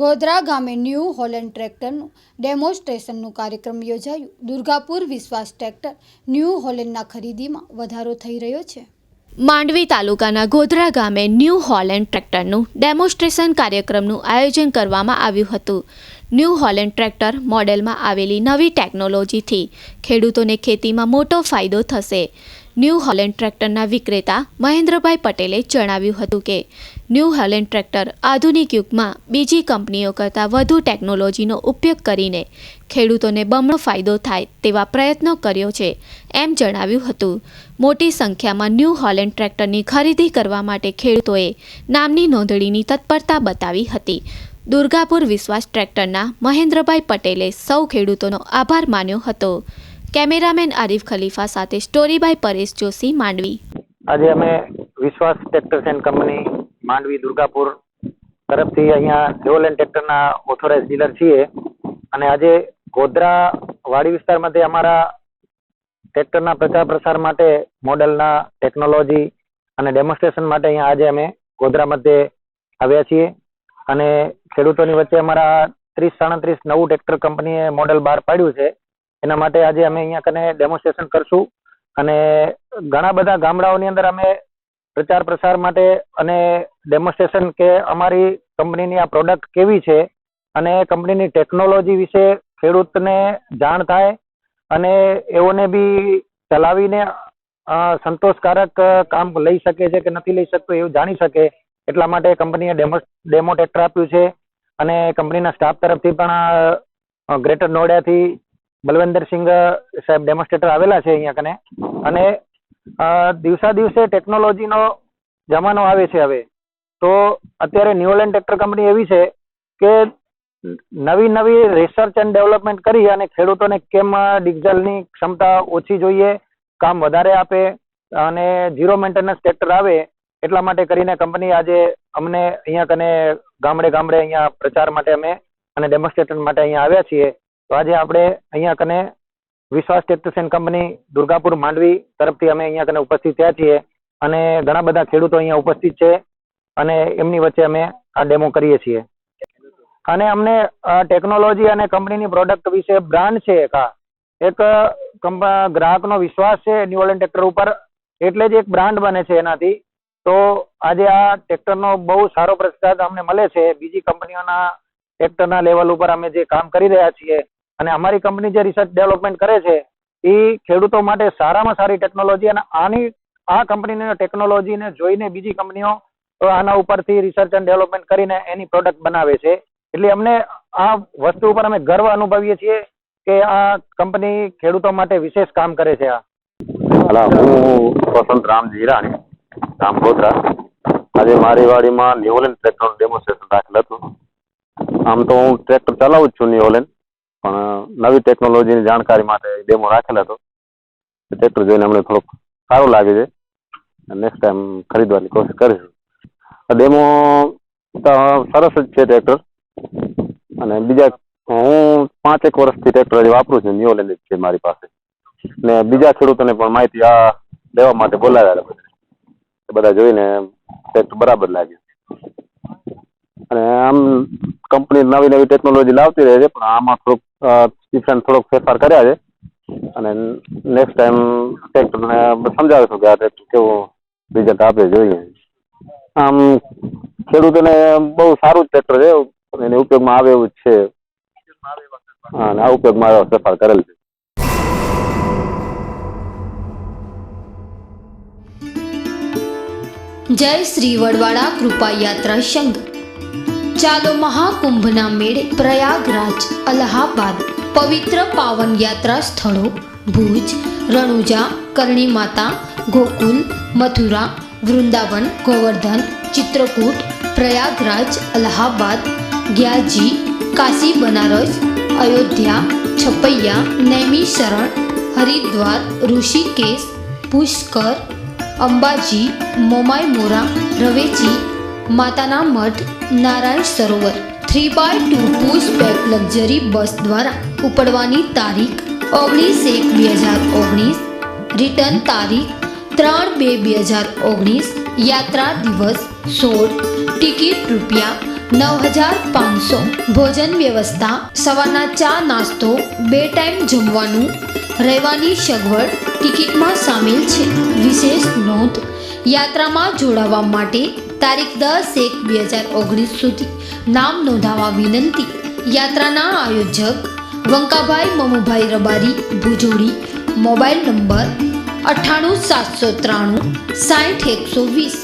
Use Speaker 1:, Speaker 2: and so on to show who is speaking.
Speaker 1: ગોધરા ગામે new Holland ટ્રેક્ટરનું ડેમોન્સ્ટ્રેશનનું કાર્યક્રમ યોજાયું. દુર્ગાપુર વિશ્વાસ ટ્રેક્ટર ન્યૂ હોલેન્ડના ખરીદીમાં વધારો થઈ રહ્યો છે.
Speaker 2: માંડવી તાલુકાના ગોધરા ગામે ન્યૂ હોલેન્ડ ટ્રેક્ટરનું ડેમોન્સ્ટ્રેશન કાર્યક્રમનું આયોજન કરવામાં આવ્યું હતું. ન્યૂ હોલેન્ડ ટ્રેક્ટર મોડેલમાં આવેલી નવી ટેકનોલોજીથી ખેડૂતોને ખેતીમાં મોટો ફાયદો થશે. ન્યૂ હોલેન્ડ ટ્રેક્ટરના વિક્રેતા મહેન્દ્રભાઈ પટેલે જણાવ્યું હતું કે ન્યૂ હેલેન્ડ ટ્રેક્ટર આધુનિક યુગમાં બીજી કંપનીઓ કરતાં વધુ ટેકનોલોજીનો ઉપયોગ કરીને ખેડૂતોને બમણો ફાયદો થાય તેવા પ્રયત્નો કર્યો છે, એમ જણાવ્યું હતું. મોટી સંખ્યામાં ન્યૂ હોલેન્ડ ટ્રેક્ટરની ખરીદી કરવા માટે ખેડૂતોએ નામની નોંધણીની તત્પરતા બતાવી હતી. દુર્ગાપુર વિશ્વાસ ટ્રેક્ટરના મહેન્દ્રભાઈ પટેલે સૌ ખેડૂતોનો આભાર માન્યો હતો. કેમેરામેન આરિફ ખલીફા સાથે સ્ટોરીબાય પરેશ જોશી માંડવી.
Speaker 3: આજે અમે Vishwas tractors and company Mandvi, Durgapur તરફથી અહીંયા લેવલેન્ડ ટ્રેક્ટરના ઓથોરાઇઝ ડીલર છીએ. અને આજે ગોધરા વાડી વિસ્તારમાંથી અમારા ટ્રેક્ટરના પ્રચાર પ્રસાર માટે મોડલના ટેકનોલોજી અને ડેમોન્સ્ટ્રેશન માટે અહીંયા આજે અમે ગોધરા મધ્યે આવ્યા છીએ. અને ખેડૂતોની વચ્ચે અમારા ત્રીસ સાડત્રીસ નવું ટ્રેક્ટર કંપનીએ મોડલ બહાર પાડ્યું છે. એના માટે આજે અમે અહીંયા કને ડેમોન્સ્ટ્રેશન કરશું. અને ઘણા બધા ગામડાઓની અંદર અમે પ્રચાર પ્રસાર માટે અને ડેમોન્સ્ટ્રેશન કે અમારી કંપનીની આ પ્રોડક્ટ કેવી છે અને કંપનીની ટેકનોલોજી વિશે ખેડૂતને જાણ થાય અને એઓને બી ચલાવીને સંતોષકારક કામ લઈ શકે છે કે નથી લઈ શકતો એવું જાણી શકે એટલા માટે કંપનીએ ડેમો ડેમો ટ્રેક્ટર આપ્યું છે અને કંપનીના સ્ટાફ તરફથી પણ ગ્રેટર નોઈડાથી બલવંદરસિંહ સાહેબ ડેમોન્સ્ટ્રેટર આવેલા છે અહીંયા કને અને દિવસા દિવસે ટેકનોલોજીનો જમાનો આવે છે હવે. તો અત્યારે ન્યુલેન્ડ ટ્રેક્ટર કંપની એવી છે કે નવી નવી રિસર્ચ એન્ડ ડેવલપમેન્ટ કરી અને ખેડૂતોને કેમ ડીઝલની ક્ષમતા ઓછી જોઈએ, કામ વધારે આપે અને ઝીરો મેન્ટેનન્સ ટ્રેક્ટર આવે એટલા માટે કરીને કંપની આજે અમને અહીંયા કને ગામડે ગામડે અહીંયા પ્રચાર માટે અમે અને ડેમોન્સ્ટ્રેશન માટે અહીંયા આવ્યા છીએ. તો આજે આપણે અહીંયા કને વિશ્વાસ ટેક્સન કંપની દુર્ગાપુર માંડવી તરફથી અમે અહીંયા કને ઉપસ્થિત થયા છીએ અને ઘણા બધા ખેડૂતો અહીંયા ઉપસ્થિત છે અને એમની વચ્ચે અમે આ ડેમો કરીએ છીએ. અને અમને ટેકનોલોજી અને કંપનીની પ્રોડક્ટ વિશે બ્રાન્ડ છે એક એક ગ્રાહકનો વિશ્વાસ છે ન્યુઓલેન્ડ ટ્રેક્ટર ઉપર, એટલે જ એક બ્રાન્ડ બને છે એનાથી. તો આજે આ ટ્રેક્ટરનો બહુ સારો પ્રતિસાદ અમને મળે છે. બીજી કંપનીઓના ટ્રેક્ટરના લેવલ ઉપર અમે જે કામ કરી રહ્યા છીએ અને અમારી કંપની જે રિસર્ચ ડેવલપમેન્ટ કરે છે, એ ખેડૂતો માટે સારામાં સારી ટેકનોલોજી અને આની, આ કંપનીની ટેકનોલોજીને જોઈને બીજી કંપનીઓ આના ઉપરથી રિસર્ચ એન્ડ ડેવલપમેન્ટ કરીને એની પ્રોડક્ટ બનાવે છે. એટલે અમને આ વસ્તુ ઉપર અમે ગર્વ અનુભવીએ છીએ કે આ કંપની ખેડૂતો માટે વિશેષ કામ કરે છે આ.
Speaker 4: હું વસંત રામજી હિરાણી રામ ગોત્રા આજે મારી વાડીમાં ન્યુઓલેન્ડ ટ્રેક્ટર ડેમોન્સ્ટ્રેશન રાખેલ હતું. આમ તો હું ટ્રેક્ટર ચલાવું છું ન્યુઓલેન્ડ પણ નવી ટેકનોલોજીની જાણકારી માટે ડેમો રાખેલ હતો. ટ્રેક્ટર જોઈને અમને થોડુંક સારું લાગે છે. નેક્સ્ટ ટાઈમ ખરીદવાની કોશિશ કરીશું. ડેમો સરસ જ છે ટ્રેક્ટર અને બીજા, હું પાંચેક વર્ષથી ટ્રેક્ટર વાપરું છું ન્યુઓલેન્ડ લેન્ડ છે મારી પાસે. ને બીજા ખેડૂતોને પણ માહિતી આ લેવા માટે બોલાવ્યા બધા બધા જોઈને ટ્રેક્ટર બરાબર લાગ્યું અને આમ કંપની નવી નવી ટેકનોલોજી લાવતી રહે છે, પણ આમાં થોડુંક ડિફરન્ટ થોડોક ફેરફાર કર્યા છે. અને નેક્સ્ટ ટાઈમ ટ્રેક્ટરને સમજાવીશું કે આ ટ્રેક્ટર કેવું રિઝલ્ટ આપે જોઈએ. આમ, ખેડૂતોને બહુ સારું જ ટ્રેક્ટર છે એને ઉપયોગમાં આવે એવું જ છે. હા, અને આ ઉપયોગમાં ફેરફાર કરેલ છે.
Speaker 2: જય શ્રી વડવાળા કૃપા યાત્રા સંઘ. चालो महाकुंभ ना मेड़ प्रयागराज अलाहाबाद. पवित्र पावन यात्रा स्थळो भुज रणुजा कर्णीमाता गोकुल मथुरा वृंदावन गोवर्धन चित्रकूट प्रयागराज अलाहाबाद ग्याजी काशी बनारस अयोध्या छपैया नैमिशरण हरिद्वार ऋषिकेश पुष्कर अंबाजी मोमायमोरा रवेची માતાના મઠ, Narayan Sarovar three by two push back luxury bus દ્વારા ઉપડવાની તારીખ ઓગણીસ એક બે હજાર ઓગણીસ રિટર્ન તારીખ ત્રણ બે બે હજાર ઓગણીસ, યાત્રા દિવસ સોળ, ટિકિટ રૂપિયા
Speaker 1: નવ હજાર પાંચસો, ભોજન વ્યવસ્થા, સવારના ચા નાસ્તો, બે ટાઈમ જમવાનું રહેવાની સગવડ ટિકિટમાં સામેલ છે. વિશેષ નોંધ, યાત્રામાં જોડાવા માટે તારીખ દસ એક બે હજાર ઓગણીસ સુધી. નામ નોંધાવવા વિનંતી. યાત્રાના આયોજક વંકાભાઈ મમુભાઈ રબારી ભુજોડી, મોબાઈલ નંબર અઠ્ઠાણું સાતસો ત્રાણું સાઠ એકસો વીસ.